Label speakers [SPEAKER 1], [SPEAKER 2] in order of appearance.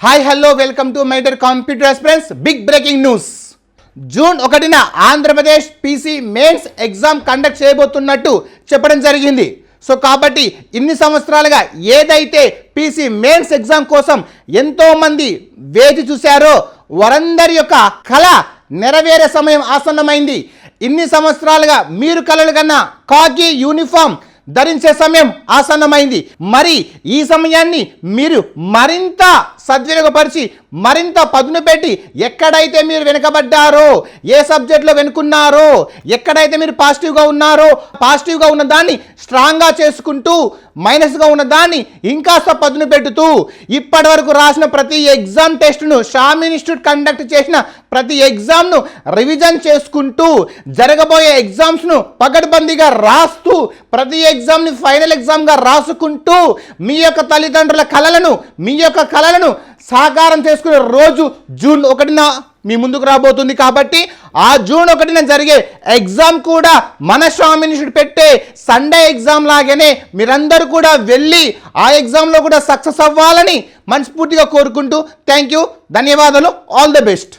[SPEAKER 1] Hi hello welcome to మైటర్ computer express big breaking news June ఒకటిన Andhra Pradesh PC mains exam conduct చేయబోతున్నట్టు చెప్పడం జరిగింది. సో కాబట్టి ఇన్ని సంవత్సరాలుగా ఏదైతే పీసీ మెయిన్స్ ఎగ్జామ్ కోసం ఎంతోమంది వేచి చూశారో వారందరి యొక్క కళ నెరవేరే సమయం ఆసన్నమైంది. ఇన్ని సంవత్సరాలుగా మీరు కలలు కన్నా కాకి యూనిఫామ్ ధరించే సమయం ఆసన్నమైంది. మరి ఈ సమయాన్ని మీరు మరింత సద్వినియోగపరిచి మరింత పదును పెట్టి ఎక్కడైతే మీరు వెనుకబడ్డారో ఏ సబ్జెక్ట్లో వెనుకున్నారో ఎక్కడైతే మీరు పాజిటివ్గా ఉన్నారో పాజిటివ్గా ఉన్న దాన్ని స్ట్రాంగ్గా చేసుకుంటూ మైనస్గా ఉన్న దాన్ని ఇంకాస్త పదును పెట్టుతూ ఇప్పటి వరకు రాసిన ప్రతి ఎగ్జామ్ టెస్ట్ను షామ్ ఇన్స్టిట్యూట్ కండక్ట్ చేసిన ప్రతి ఎగ్జామ్ను రివిజన్ చేసుకుంటూ జరగబోయే ఎగ్జామ్స్ను పకడ్బందీగా రాస్తూ ప్రతి ఎగ్జామ్ని ఫైనల్ ఎగ్జామ్గా రాసుకుంటూ మీ యొక్క తల్లిదండ్రుల కళలను మీ యొక్క కళలను సాకారం చేసుకునే రోజు జూన్ ఒకటిన మీ ముందుకు రాబోతుంది కాబట్టి ఆ జూన్ ఒకటిన జరిగే ఎగ్జామ్ కూడా మన స్వామినిషుడు పెట్టే సండే ఎగ్జామ్ లాగానే మీరందరూ కూడా వెళ్ళి ఆ ఎగ్జామ్లో కూడా సక్సెస్ అవ్వాలని మనస్ఫూర్తిగా కోరుకుంటూ థ్యాంక్ యూ. ధన్యవాదాలు. All the best